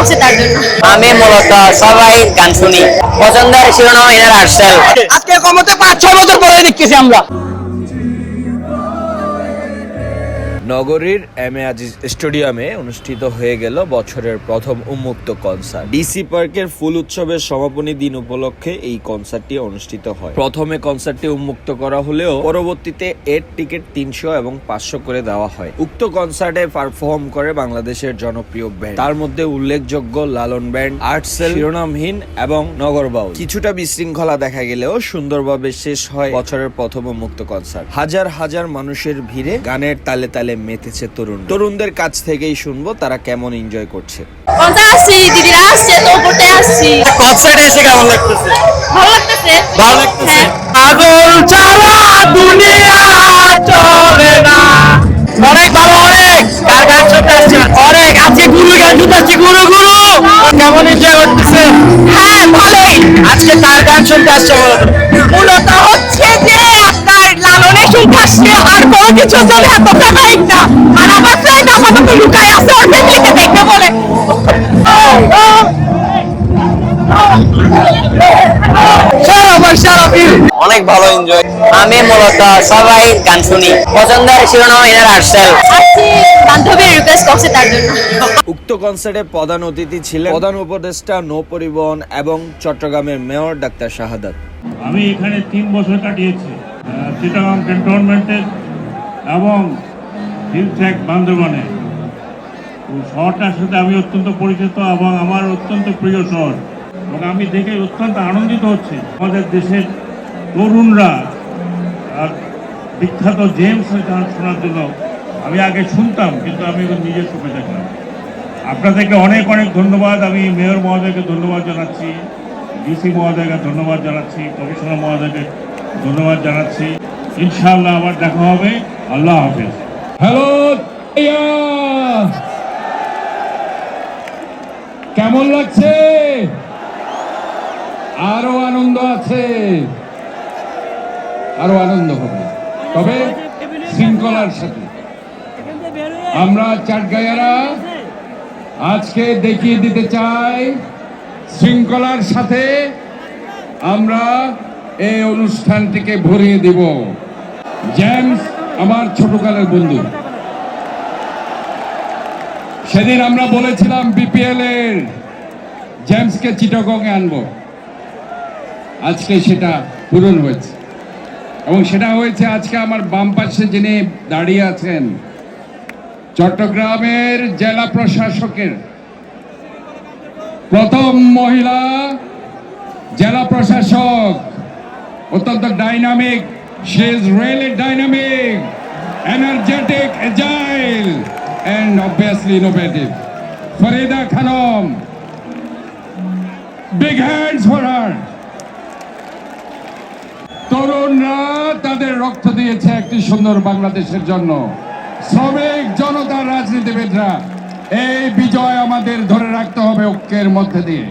বসে তার জন্য। আমি মূলত সবাই গান শুনি। পছন্দের শিরোনাম এনার আর্সেল। আজকে কমতে পাঁচ ছয় বছর পরে দেখতেছি আমরা। নগরীর এম এ আজিজ স্টেডিয়ামে অনুষ্ঠিত হয়ে গেল বছরের প্রথম উন্মুক্ত কনসার্ট। ডিসি পার্কের ফুল উৎসবের সমাপনী দিন উপলক্ষে এই কনসার্টটি অনুষ্ঠিত হয়। প্রথমে কনসার্টটি উন্মুক্ত করা হলেও পরবর্তীতে এর টিকিট তিনশো এবং পাঁচশো করে দেওয়া হয়। উক্ত কনসার্টে পারফর্ম করে বাংলাদেশের জনপ্রিয় ব্যান্ড। তার মধ্যে উল্লেখযোগ্য লালন ব্যান্ড আর্টসেল শিরোনামহীন এবং নগরবাউল কিছুটা বিশৃঙ্খলা দেখা গেলেও সুন্দরভাবে শেষ হয় বছরের প্রথম উন্মুক্ত কনসার্ট। হাজার হাজার মানুষের ভিড়ে গানের তালে তালে মেতেছে তরুণ তরুণদের কাছ থেকেই শুনব তারা কেমন এনজয় করছে। কোনটা আসছি দিদিরা আসছে তো করতে আসছি। কনসার্টে এসে কেমন লাগতেছে? ভালো লাগতেছে? ভালো লাগতেছে। হ্যাঁ। পাগল ছাড়া দুনিয়া চলে না। অনেক ভালো অনেক। কার গান শুনতে আসছেন অনেক। আজকে গুরু গান শুনতে আসছি গুরু গুরু! কেমন এনজয় করতেছে? হ্যাঁ ভালোই। আজকে কার গান শুনতে আসছে মূলত কিছু জন্য এত ফেভারিট না। আর আমার ফ্রেন্ড আপাতত লুকায় আছে ওর ফ্যামিলিকে দেখতে বলে। অনেক ভালো এনজয় আমি মূলত সবাই গান শুনি। পছন্দের শিরোনাম এনার আর্সেল বান্ধবীর রিকোয়েস্ট করছে তার জন্য। উক্ত কনসার্টে প্রধান অতিথি ছিলেন প্রধান উপদেষ্টা নৌ পরিবহন এবং চট্টগ্রামের মেয়র ডাক্তার শাহাদাত। আমি এখানে তিন বছর কাটিয়েছি। চিটাগাং ক্যান্টনমেন্টে এবং হিল ট্র্যাক বান্দরবানে শহরটার সাথে আমি অত্যন্ত পরিচিত এবং আমার অত্যন্ত প্রিয় শহর। এবং আমি দেখে অত্যন্ত আনন্দিত হচ্ছি। আমাদের দেশের তরুণরা আর বিখ্যাত জেমসের গান শোনার জন্য আমি আগে শুনতাম, কিন্তু আমি নিজের চোখে দেখলাম আপনাদেরকে অনেক অনেক ধন্যবাদ। আমি মেয়র মহোদয়কে ধন্যবাদ জানাচ্ছি, ডিসি মহোদয়কে ধন্যবাদ জানাচ্ছি, কমিশনার মহোদয়কে ধন্যবাদ জানাচ্ছি। ইনশাআল্লাহ আবার দেখা হবে। আল্লাহ হাফেজ। হ্যালো কেমন লাগছে? আরও আনন্দ আছে। আরও আনন্দ হবে। তবে শৃঙ্খলার সাথে। আমরা চাটগাইয়ারা আজকে দেখিয়ে দিতে চাই, শৃঙ্খলার সাথে আমরা এই অনুষ্ঠানটিকে ভরিয়ে দেব। জেমস আমার ছোটকালের বন্ধু। সেদিন আমরা বলেছিলাম বিপিএল এর জেমসকে এ আনব। আজকে সেটা পূরণ হয়েছে। এবং সেটা হয়েছে আজকে আমার বাম পাশে যিনি দাঁড়িয়ে আছেন, চট্টগ্রামের জেলা প্রশাসকের প্রথম মহিলা জেলা প্রশাসক, অত্যন্ত dynamic she is really dynamic energetic agile and obviously innovative Farida Khanam big hands for her তরুণরা তাদের রক্ত দিয়েছে একটি সুন্দর বাংলাদেশের জন্য। শ্রমিক জনতা রাজনীতিবিদরা, এই বিজয় আমাদের ধরে রাখতে হবে ঐক্যের মধ্যে দিয়ে।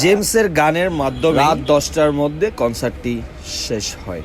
জেমসের গানের মাধ্যমে রাত দশটার মধ্যে কনসার্টটি শেষ হয়।